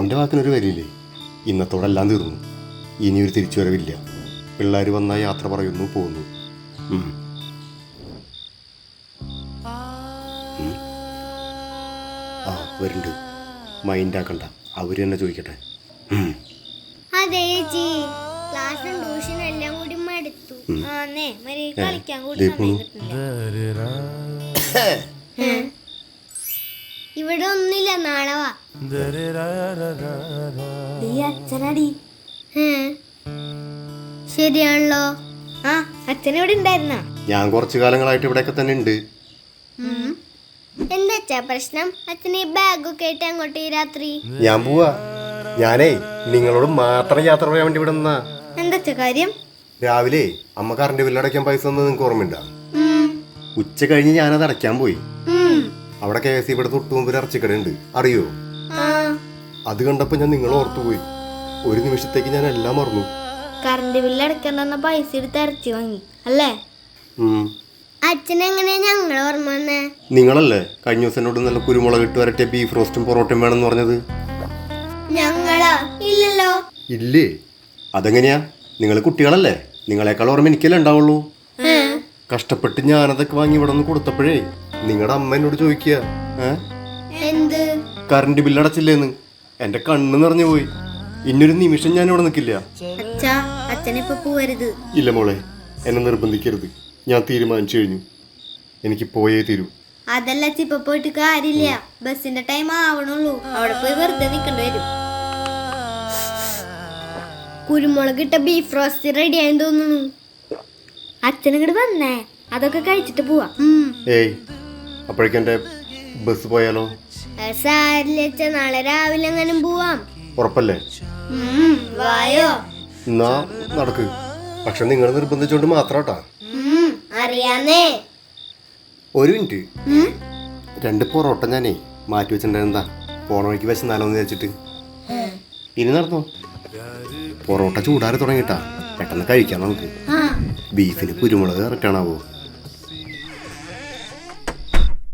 എന്റെ വാക്കിനൊരു വരിയില്ലേ ഇന്നത്തോടെ എല്ലാം തീർന്നു. ഇനിയൊരു തിരിച്ചുവരവില്ല. പിള്ളേർ വന്നാൽ യാത്ര പറയുന്നു പോകുന്നു. ആ വരുന്നുണ്ട് മൈൻഡാക്കണ്ട അവർ തന്നെ ചോദിക്കട്ടെ. ഉം. ഇവിടെ ഒന്നുമില്ല നാളെ വാ. അച്ഛനടി. ശരിയാണല്ലോ. ആ അച്ഛൻ ഇവിടെ ഉണ്ടായിരുന്ന? ഞാൻ കുറച്ചു കാലങ്ങളായിട്ട് ഇവിടെയൊക്കെ തന്നെ ഉണ്ട്. എന്താ അച്ഛാ പ്രശ്നം? അച്ഛന് ഈ ബാഗൊക്കെ ആയിട്ട് അങ്ങോട്ട് ഈ രാത്രി? ഞാൻ പോവാ. ഞാനേ നിങ്ങളോട് മാത്രം യാത്ര പറയാൻ വേണ്ടി ഇവിടെ നിന്നാ. എന്താ അച്ഛാ കാര്യം? രാവിലെ അമ്മ കറണ്ട് ബില്ലടയ്ക്കാൻ പൈസ തന്നത് നിങ്ങൾക്ക് ഓർമ്മയുണ്ടാ? ഉച്ച കഴിഞ്ഞ് ഞാനത് അടയ്ക്കാൻ പോയി. അവിടെ കെ എസ് ഇവിടെ തൊട്ട് ഇറച്ചിക്കട ഉണ്ട് അറിയോ? അത് കണ്ടപ്പോ ഞാൻ നിങ്ങൾ ഓർത്തുപോയി. ഒരു നിമിഷത്തേക്ക് ഞാൻ എല്ലാം മറന്നു. കറണ്ട് ബില്ല് അടക്കണ്ടെന്ന പൈസ എടുത്ത് ഇറച്ചി വാങ്ങി അല്ലേ? ഞങ്ങൾ ഓർമ്മ നിങ്ങളല്ലേ കഴിഞ്ഞ ദിവസം എന്നോട് നല്ല കുരുമുളക് ഇട്ട് വരട്ടെ ബീഫ് റോസ്റ്റും പൊറോട്ടയും വേണമെന്ന് പറഞ്ഞത്? ഞങ്ങളാ? ഇല്ലല്ലോ. ഇല്ലേ? അതെങ്ങനെയാ? നിങ്ങൾ കുട്ടികളല്ലേ? നിങ്ങളെക്കാൾ ഓർമ്മ എനിക്കല്ലേ ഉണ്ടാവുള്ളൂ. കഷ്ടപ്പെട്ട് ഞാനതൊക്കെ വാങ്ങി ഇവിടെ നിന്ന് കൊടുത്തപ്പോഴേ നിങ്ങളുടെ അമ്മ എന്നോട് ചോദിക്കുക എന്ത്? കറണ്ട് ബില്ല് അടച്ചില്ലേന്ന്. എന്റെ കണ്ണ് നിറഞ്ഞു പോയി. ഇന്നൊരു നിമിഷം ഞാൻ ഇവിടെ നിൽക്കില്ല. ഇല്ല മോളെ എന്നെ നിർബന്ധിക്കരുത്. ഞാൻ തീരുമാനിച്ചു കഴിഞ്ഞു. എനിക്ക് പോയേ തീരൂ. അതല്ല ചിപ്പ പോയിട്ട് കാര്യമില്ല. ബസ്സിന്റെ ടൈം ആവണുള്ളൂ. അവിടെ പോയി വെറുതെ നിൽക്കേണ്ടി വരും. കുരുമുളക് ഇട്ട ബീഫ് റോസ്റ്റ് റെഡി ആയെന്ന് തോന്നുന്നു. അച്ഛനിങ്ങോട്ട് വന്നേ. അതൊക്കെ കഴിച്ചിട്ട് പോവാ. ഏയ് അപ്പോഴേക്കും എന്റെ ബസ് പോയാലോ? സാരില്ല നാളെ രാവിലെ എങ്ങനെ പോവാം. ഉറപ്പല്ലേ? വായോ. എന്നാ നടക്ക്. പക്ഷെ നിങ്ങൾ നിർബന്ധിച്ചോണ്ട് മാത്രാട്ടാ. അറിയാന്നേ. ഒരു മിനിറ്റ്. രണ്ട് പൊറോട്ട ഞാനേ മാറ്റി വെച്ചിട്ടുണ്ടായിരുന്നാ. പോണ വഴിക്ക് വിശന്നാലോന്ന് വിചാരിച്ചിട്ട്. ഇനി നടന്നോ? പൊറോട്ട ചൂടാറി തുടങ്ങിട്ടാ പെട്ടെന്ന് കഴിക്കാം നമുക്ക്. ബീഫിന് കുരുമുളക് കറക്റ്റാണാവോ?